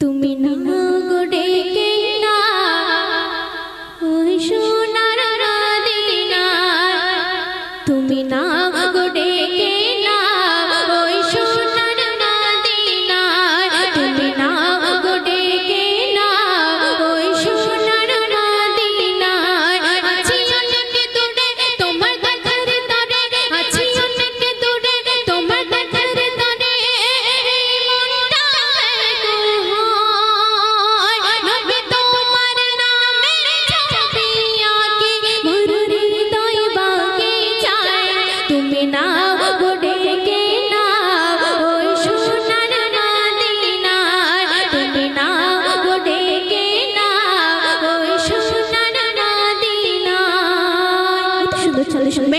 তুমি না গো সালে শুনবে।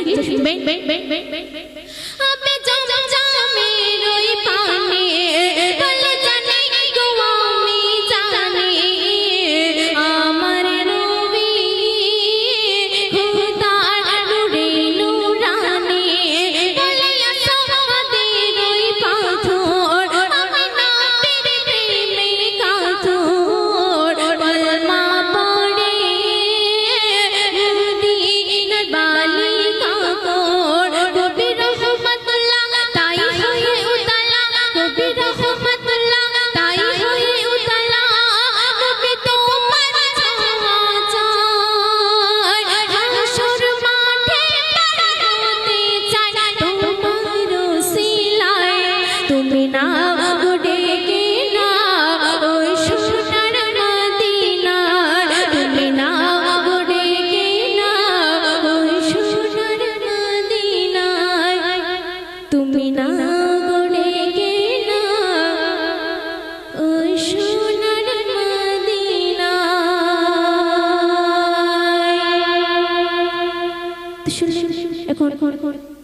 judgment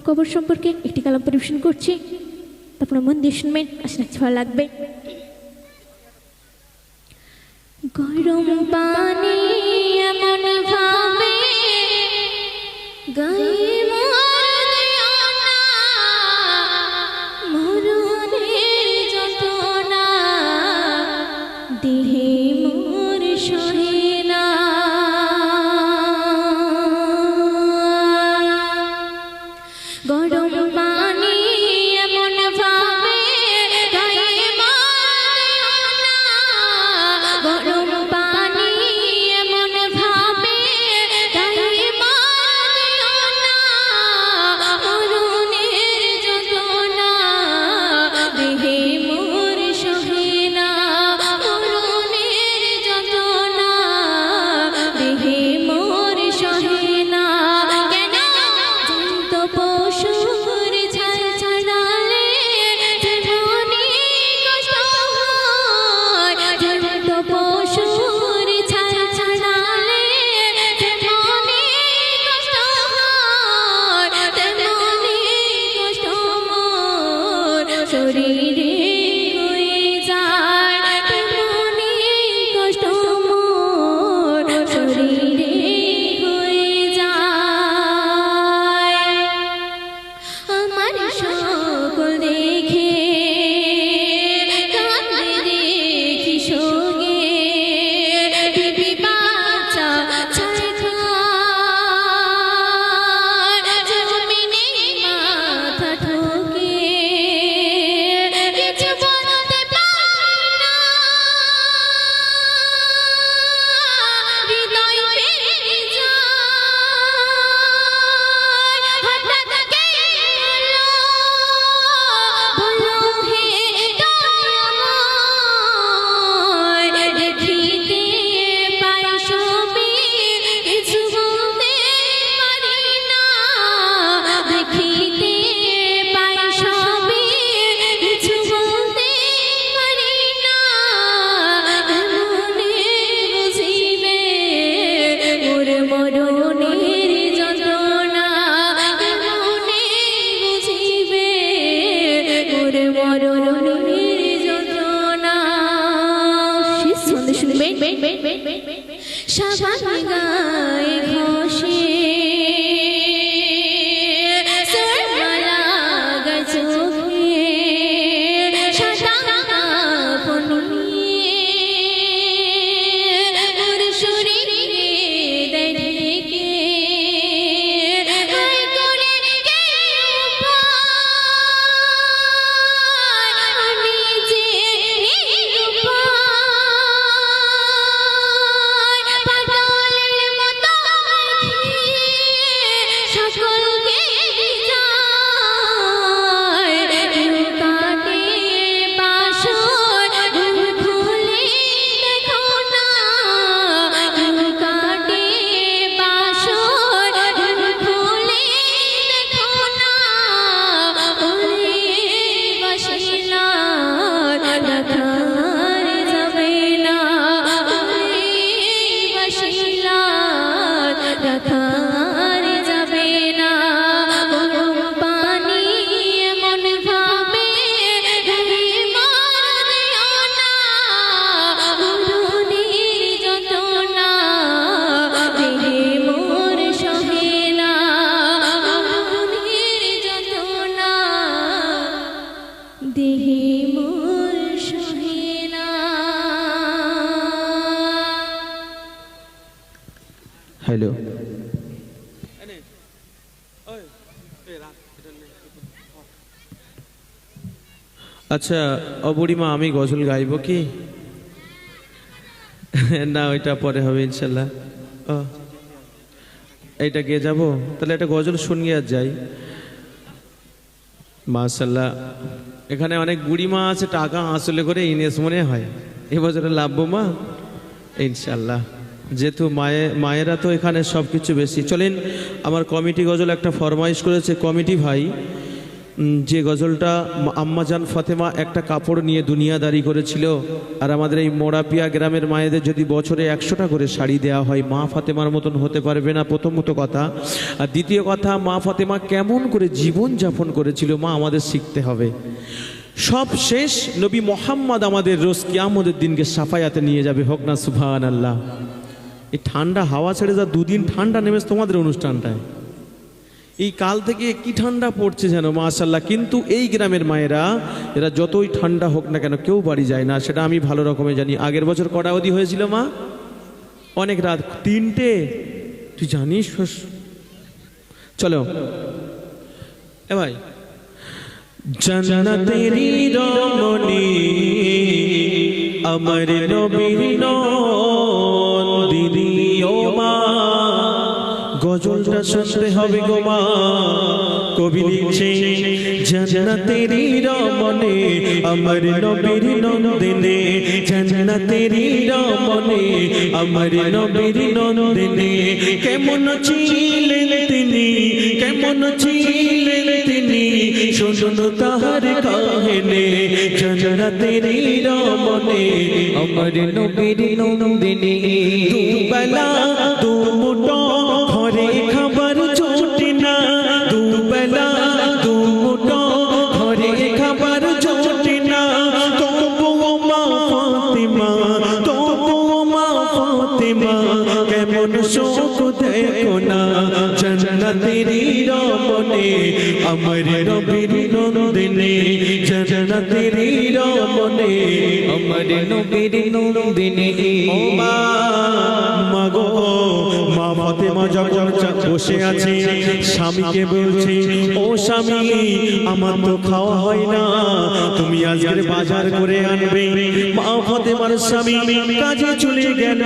কবর সম্পর্কে একটি কালাম পরিবেশন করছি। আপনার মন দিয়ে শুনবেন, আশা রাখছি ভালো লাগবে। গরম পানি এমন ভাবে গাই আচ্ছা অবুড়িমা আমি গজল গাইব কি? না, ওইটা পরে হবে, ইনশাল্লাহ। এইটা গিয়ে যাব? তাহলে একটা গজল শুনিয়ে আর যাই। মাশাল্লাহ। এখানে অনেক বুড়িমা আছে, টাকা আসলে করে ইনেস মনে হয়। এবছরে লাভবো মা? ইনশাল্লাহ। যেহেতু মায়ে, মায়েরা তো এখানে সব কিছু বেশি। চলেন, আমার কমিটি গজল একটা ফরমাইশ করেছে, কমিটি ভাই। যে গজলটা আম্মাজান ফাতেমা একটা কাপড় নিয়ে দুনিয়াদারি করেছিল, আর আমাদের এই মোড়াপিয়া গ্রামের মায়েদের যদি বছরে একশোটা করে শাড়ি দেওয়া হয়, মা ফাতেমার মতন হতে পারবে না, প্রথমত কথা। আর দ্বিতীয় কথা, মা ফাতেমা কেমন করে জীবন যাপন করেছিল, মা আমাদের শিখতে হবে। সব শেষ, নবী মোহাম্মদ আমাদের রোজ কিয়ামতের দিনকে সাফায়াতে নিয়ে যাবে, হোক না সুভান আল্লাহ ঠান্ডা হাওয়া ছেড়ে যা দুদিন ঠান্ডা নেমেছে তোমাদের অনুষ্ঠানটায়। এই কাল থেকে কি ঠান্ডা পড়ছে যেন মাশাল্লাহ কিন্তু এই গ্রামের মায়েরা, এরা যতই ঠান্ডা হোক না কেন, কেউ বাড়ি যায় না। সেটা আমি ভালো রকমের জানি। আগের বছর কটা অবধি হয়েছিল, মা? অনেক রাত। তিনটে? তুই জানিস? চলো। এ ভাই। জান্নাতেরি রমণী, আমার গজলটা শুনতে হবে গো মা। কবি লিখছে, জান্নাতেরি রমণী, আমার নবীর নন্দিনী, জান্নাতেরি রমণী, আমার নবীর নন্দিনী, কেমন ছিলেন তিনি, কেমন ছিলেন তিনি, শুনুন তাহার কাহিনী, জান্নাতেরি রমণী, আমার নবীর নন্দিনী, দুবেলা দুমুটো ঘরে আমার নবীর নন্দিনী জান্নাতেরি রমনে আমার নবীর নন্দিনী ও মা মাগো ফাতেমা যখন বসে আছে স্বামীকে বলছে ও স্বামী আমার তো খাওয়া হয় না। তুমি আজকের বাজার করে আনবে। মা ফাতেমার স্বামী কাজে চলে গেল।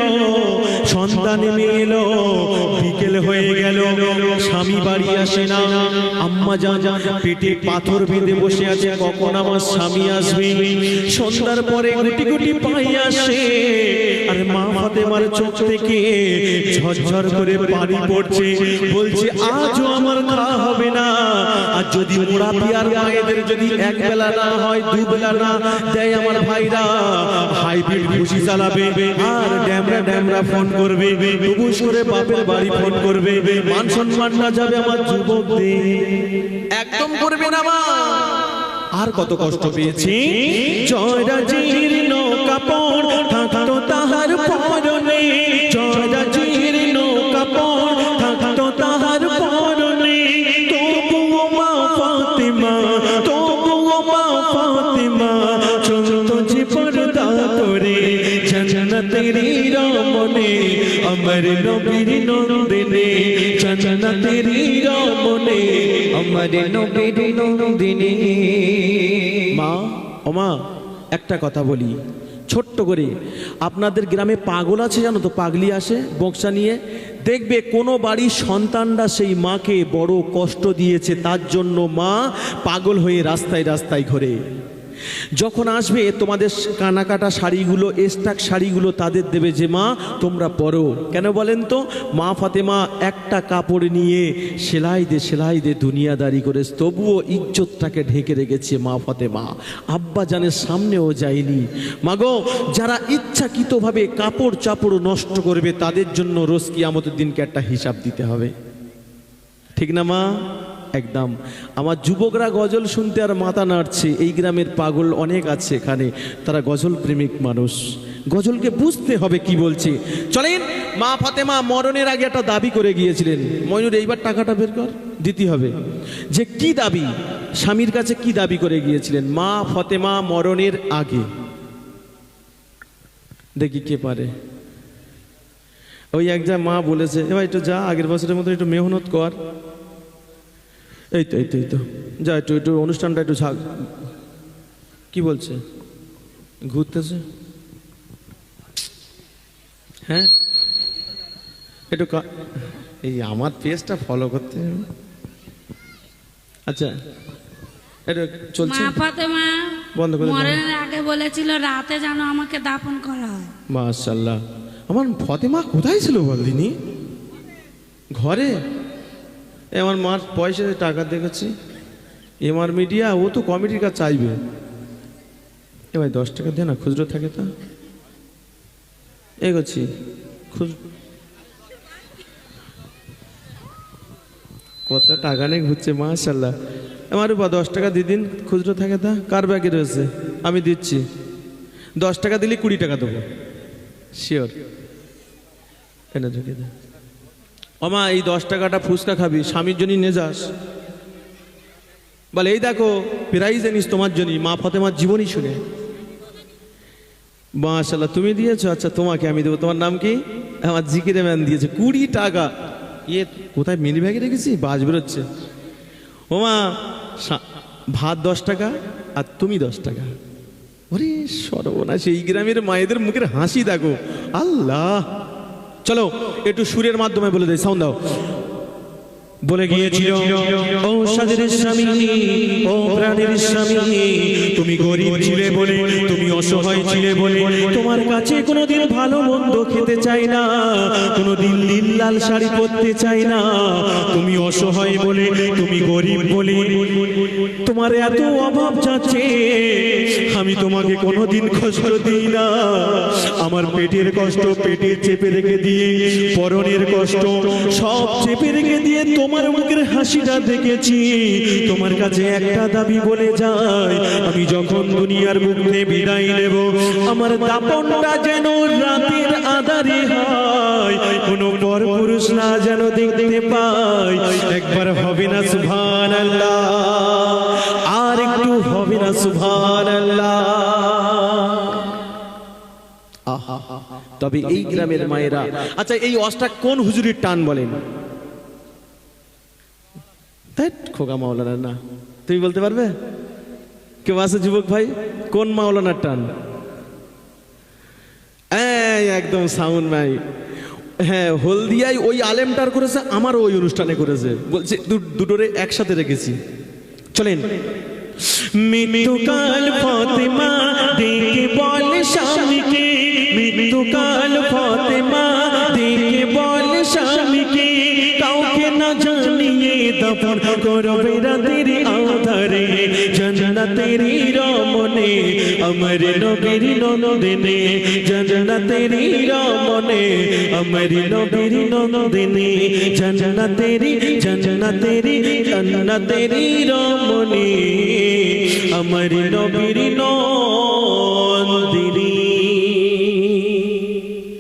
সন্তান নেমে এলো। বিকেল হয়ে গেল। স্বামী বাড়ি আসে না। আম্মা যা যা পেটে পাথর বেঁধে বসে আছে। কখন আমার স্বামী আসবে? সন্ধ্যার পরে গুটি গুটি পাই আসে। আর মা ফাতেমার চোখ থেকে ঝরঝর করে পানি পড়ছে। বলছে আজও আমার খাওয়া হবে না। আর যদি মোড়া পিয়ার মায়েদের যদি এক বেলা না হয় দুবেলা না দেয় আমার ভাইরা। হাইব্রিড খুশি চালাবে। আর ড্যামরা ড্যামরা ফোন করবে। টুকুস করে বাপের বাড়ি ফোন করবে। মান সম্মান না যাবে আমার যুবকদের। একদম করবে না মা। আর কত কষ্ট পেয়েছি। জয়রাজির নৌকা পর আমার নবীর নন্দিনে জান্নাতেরি রমনে আমার নবীর নন্দিনী। মা ওমা একটা কথা বলি। ছোট্ট করে, আপনাদের গ্রামে পাগল আছে জানো তো? পাগলি আসে বক্সা নিয়ে। দেখবে কোনো বাড়ির সন্তানরা সেই মাকে বড় কষ্ট দিয়েছে, তার জন্য মা পাগল হয়ে রাস্তায় রাস্তায় ঘোরে। যখন আসবে তোমাদের কানাকাটা শাড়িগুলো, এস্টাক শাড়িগুলো তাদের দেবে যে, মা, তোমরা পরো। কেন বলেন তো? মা ফাতেমা একটা কাপড় নিয়ে সেলাই দে সেলাই দে দুনিয়াদারি করে তবুও ইজ্জতটাকে ঢেকে রেখেছে মা ফাতেমা। আব্বা জানের সামনেও যায়নি। মাগো, যারা ইচ্ছাকৃতভাবে কাপড় চাপড় নষ্ট করবে, তাদের জন্য রোজ কিয়ামতের দিনকে একটা হিসাব দিতে হবে। ঠিক না, মা? একদম। আমার যুবকরা গজল শুনতে আর মাথা নাড়ছে। এই গ্রামের পাগল অনেক আছে এখানে। তারা গজল প্রেমিক মানুষ। গজলকে বুঝতে হবে কি বলছে। চলেন, মা ফাতেমা মরণের আগে একটা দাবি করে গিয়েছিলেন। ময়ূর, এইবার টাকাটা বের কর। দিতে হবে। যে কি দাবি? স্বামীর কাছে কি দাবি করে গিয়েছিলেন? মা ফতেমা মরণের আগে। দেখি কে পারে। ওই এক মা বলেছে এবার একটু যা, আগের বছরের মতো একটু মেহনত কর। এই তো এই তো এই তো। যা একটু একটু অনুষ্ঠানটা একটু ঝাঁক কি বলছে? ঘুরতেছে? হ্যাঁ? একটু এই আমার পেজটা ফলো করতে হবে। আচ্ছা। এটা চলছে। মা ফাতেমা বন্ধ করে মরণের আগে বলেছিল রাতে যেন আমাকে দাফন করা হয়। মাশাল্লাহ আমার ফতেমা কোথায় ছিল বলদিনি ঘরে? আমার মার পয়সা দিয়ে টাকা দেখেছি। এমআর মিডিয়া ও তো কমিটির কাজ চাইবে। এ ভাই, দশ টাকা দে না, খুচরো থাকে তা। এগোচ্ছি, খুচ কত টাকা নেই ঘুরছে মাশাল্লাহ আমার বা দশ টাকা দিদিন খুচরো থাকে তা, কার ব্যাগে রয়েছে? আমি দিচ্ছি। দশ টাকা দিলে কুড়ি টাকা দেবো। শিওর এনে ঢুকে দে। অমা এই দশ টাকাটা ফুচকা খাবি, স্বামীর জন্যই নে যাস। বলে, এই দেখো, প্রাইজ এনেস তোমার জন্যই, মা ফতেমার জীবনী শুনে। মাশাল্লাহ তুমি দিয়েছ? আচ্ছা তোমাকে আমি দেবো। তোমার নাম কি? আমার জিকিরে ম্যান দিয়েছে, কুড়ি টাকা। ইয়ে কোথায় মিনি ব্যাগে রেখেছি? বাজ বেরোচ্ছে। ওমা ভাত দশ টাকা আর তুমি দশ টাকা। ওরে সর্বনাশ, এই গ্রামের মায়েদের মুখের হাসি দেখো। আল্লাহ! চলো একটু সুরের মাধ্যমে বলে দেয় সাউন্ড দাও। বলে গিয়েছিল সাদের স্বামী, ও প্রাণের স্বামী, তুমি গরিব ছিলে বলে, তুমি অসহায় ছিলে বলে, তোমার কাছে কোনোদিন ভালো মন্দ খেতে চাই না, কোনোদিন নীল লাল শাড়ি পরতে চাই না, তুমি অসহায় বলে, তুমি গরিব বলে, তোমার এত অভাব যাচ্ছে, আমি তোমাকে কোনোদিন কষ্ট দিই না, আমার পেটের কষ্ট পেটে চেপে রেখে দিয়ে, পরনের কষ্ট সব চেপে রেখে দিয়ে তোমার মুখের হাসিটা দেখেছি। তোমার কাছে একটা দাবি বলে যায়, আমি যখন দুনিয়ার মুখে বিদায় নেব, আমার দাপনটা যেন রাতের আধারে হয়। কোনো পর পুরুষ না যেন দেখতে পাই একবার হবে না সুভান আল্লাহ আর একটু হবে না সুভান আল্লাহ তবে এই গ্রামের মায়েরা আচ্ছা এই অষ্টা কোন হুজুরির টান বলেন? তাই খোকা মাওলানা না। তুমি বলতে পারবে? কেউ আছে যুবক ভাই? কোন মাওলানার টান? একদম সাউন্ড ভাই হ্যাঁ হলদিয়ায় ওই আলেমটার করেছে, আমারও ওই অনুষ্ঠানে করেছে। বলছে দুটোরে একসাথে রেখেছি। চলেন। মৃত্যুকাল ফতেমা, দেখে বল স্বামীকে। মৃত্যুকাল ফতেমা দফন করবে রাতের আধারে রমনে আমার নবীর নন্দিনে রমনে আমার নবীর নন্দিনে রমনে আমার নবীর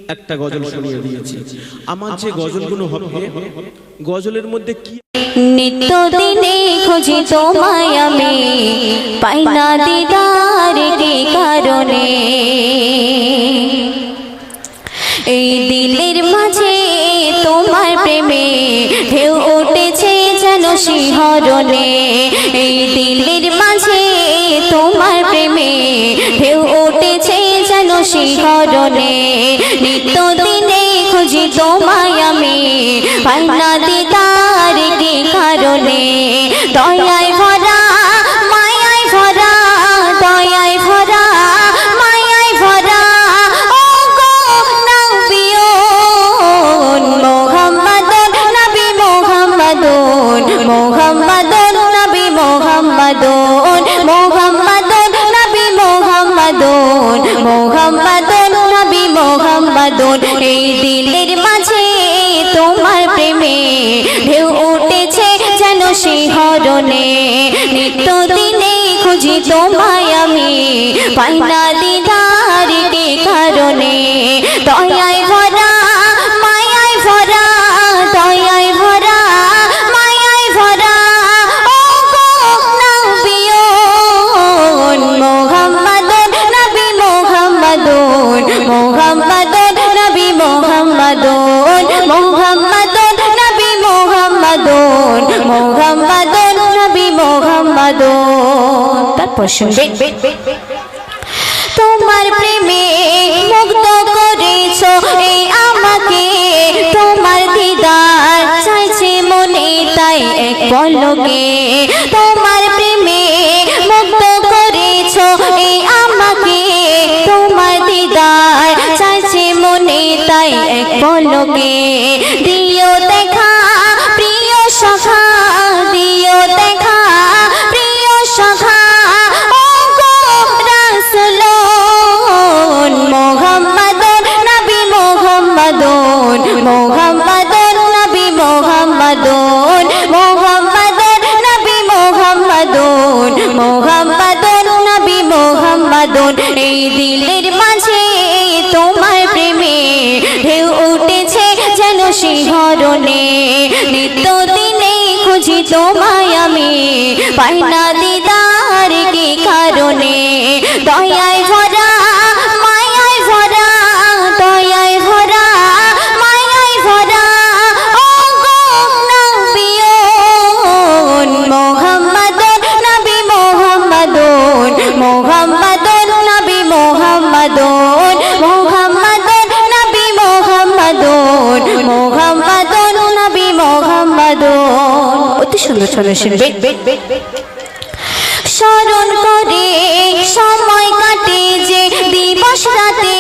একটা গজল শুনিয়ে দিয়েছি। আমার যে গজলগুলো হবে, গজলের মধ্যে কি নিত্য দিনে খুঁজি তোমায় আমি। পাই না দিদার কি কারণে। এই দিলের মাঝে তোমার প্রেমে ঢেউ উঠেছে যেন শিহরণে। এই দিলের মাঝে তোমার প্রেমে ঢেউ উঠেছে যেন শিহরণে। নিত্য দিনে খুঁজি তোমায় আমি। পাই না দিদার কারণে দয়ায় ভরা, মায়ায় ভরা, দয়ায় ভরা, মায়ায় ভরা, ও গো নবিয়ন মোহাম্মদুন নবী মোহাম্মদুন মোহাম্মদুন নবী মোহাম্মদুন মোহাম্মদুন নবী মোহাম্মদুন মোহাম্মদুন নবী মোহাম্মদুন, এই দিলের শিহরণে নিত্য দিনে খুঁজি তোমায় আমি পাইনা দিদার কে কারণে। দয়ায় ভরা মোহাম্মদুন তারপর শুনবে তোমার প্রেমে মুগ্ধ করেছ এই আমাকে তোমার দিদার চাইছে মনে তাই এক পলকে। তোমায় আমি পাইনা দিদার কি কারণে। দয়ায় শুনবে স্মরণ করে, সময় কাটে যে দিবস রাতে।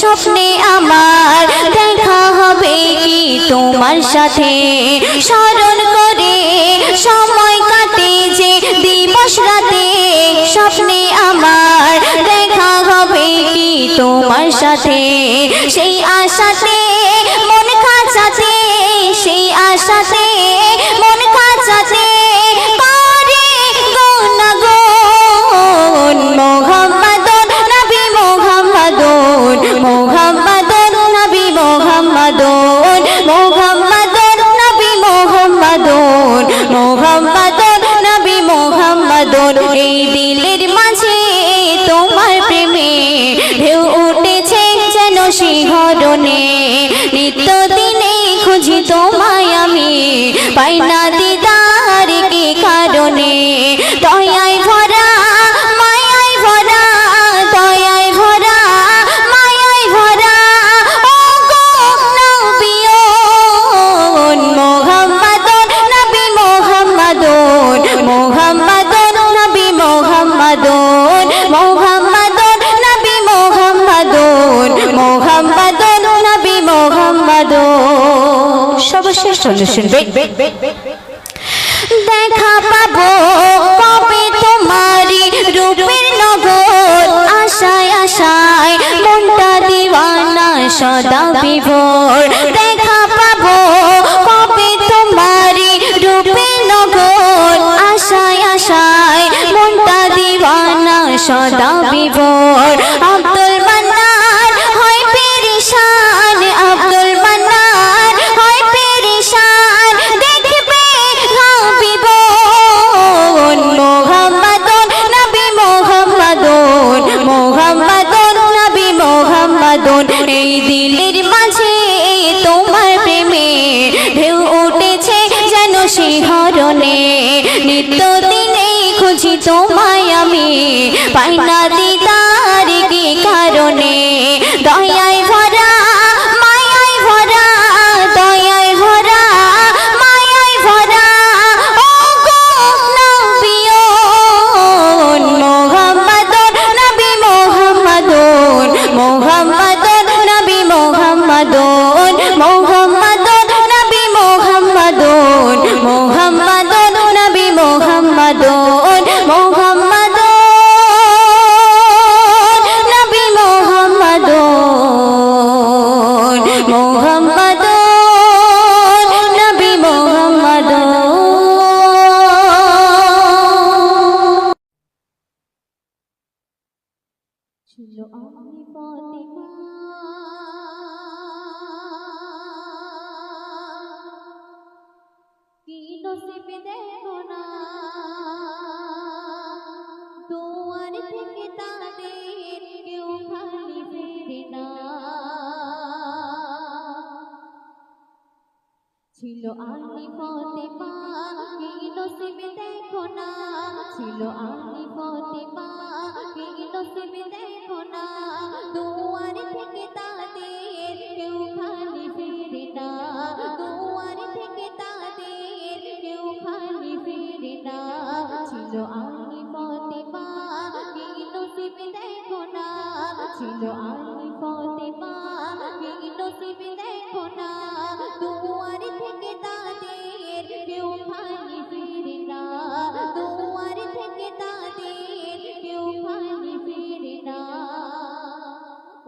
স্বপ্নে আমার দেখা হবে কি তোমার সাথে। স্মরণ করে, সময় কাটে যে দিবস রাতে। স্বপ্নে আমার দেখা হবে কি তোমার সাথে। সেই আশাতে মন খাচাতে, সেই আশাতে মন খাচাতে করে গুণগুণ মোহাম্মদুন চলে শুনবে দেখা পাবো কবে তোমারি রূপের নগর। আশায় আশায় মনটা দিওয়ানা সদা বিভোর। দেখা পাবো কবে তোমারি রূপের নগর। আশায় আশায় মনটা দিওয়ানা সদা বিভোর। না ফতেমা কি নসিবে দেখো না। ছিল আলি ফতেমা কি নসিবে দেখো না। দুয়ার থেকে তাদের কেউ খালি ফিরে না। দুয়ার থেকে তাদের কেউ খালি ফিরে না। ছিল আলি ফতেমা কি নসিবে দেখো না। ছিল আলি ফতেমা কি নসিবে দেখো না। দুয়ার থেকে তাদের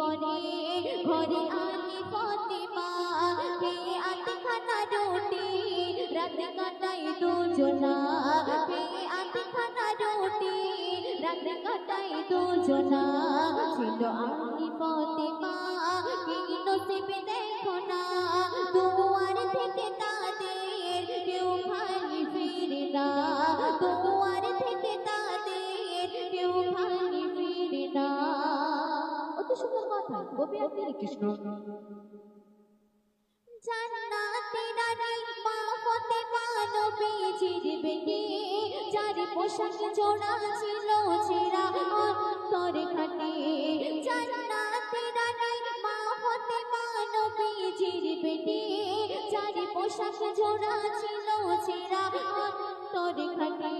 পরে ঘরে আনি ফতিমা। মা কে আতে খানা রুটি, রাতে কাটাই দুজনা। কে আতে খানা রুটি, রাতে কাটাই দুজনা। ছিল আলি ফতিমা, কি নসিবে দেখো কবি আপনি কৃষ্ণ। জান্নাতে রানী মা ফতেমা নবীজির বেটি, যার পোশাক জোড়া ছিল ছেঁড়া অন্তরে খাটে। জান্নাতে রানী মা ফতেমা নবীজির বেটি যার পোশাক জোড়া ছিল ছেঁড়া অন্তরে খাটে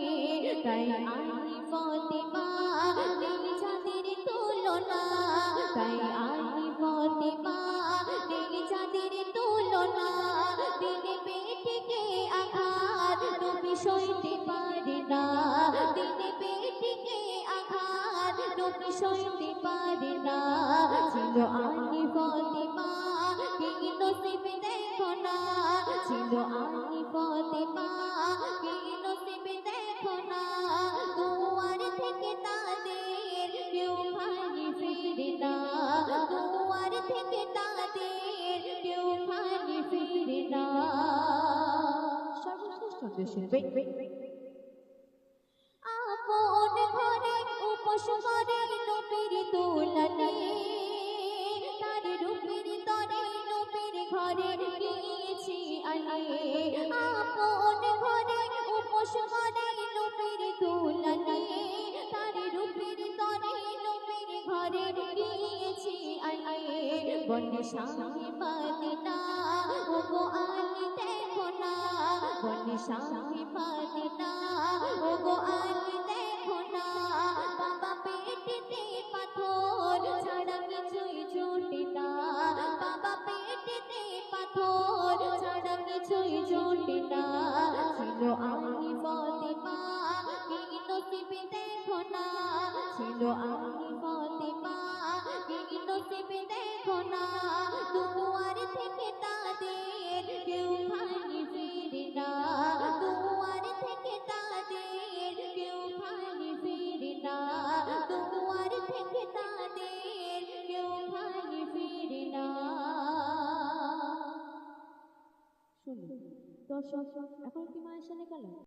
তাই আলি ফতেমা নেই যাদের তুলনা, তাই আলি ফতেমা নেই যাদের তুলনা, দিনে পেটিকে আঘাত, নবী সইতে পারে না। দিনে পেটিকে আঘাত, নবী সইতে পারে না। ছিল নসিবে দেখো না ছিল আলি ফতেমা কি নসিবে দেখো না দুয়ার থেকে তাদের কেউ খালি ফিরে না দুয়ার থেকে তাদের কেউ খালি ফিরে না সর্বশ্রেষ্ঠ আপন ঘরে উপোস করে নবীর দোলানে। তার রূপের তরে নবীর ঘরে গিয়েছি আলে আপন ঘরে উপোস করে নবীর দোলানে তার রূপের তরে নবীর ঘরে গিয়েছি আলে বনে সামনে পাদিনা ও গো আলি দেখো না বনে সামনে পাদিনা ও গো আলি দেখো না বাবা পেটেতে পাথর ছাড়া কিছুই জোটে কিছুই জোটে না। ছিল আমি ফতেমা কি নসিবে দেখো না। ছিল আমি ফতেমা কি নসিবে দেখো না। দুয়ার থেকে তাদের কেউ ভাঙি ফিরে না। শুনুন দর্শক এখন কি মায়ের সাথে গেল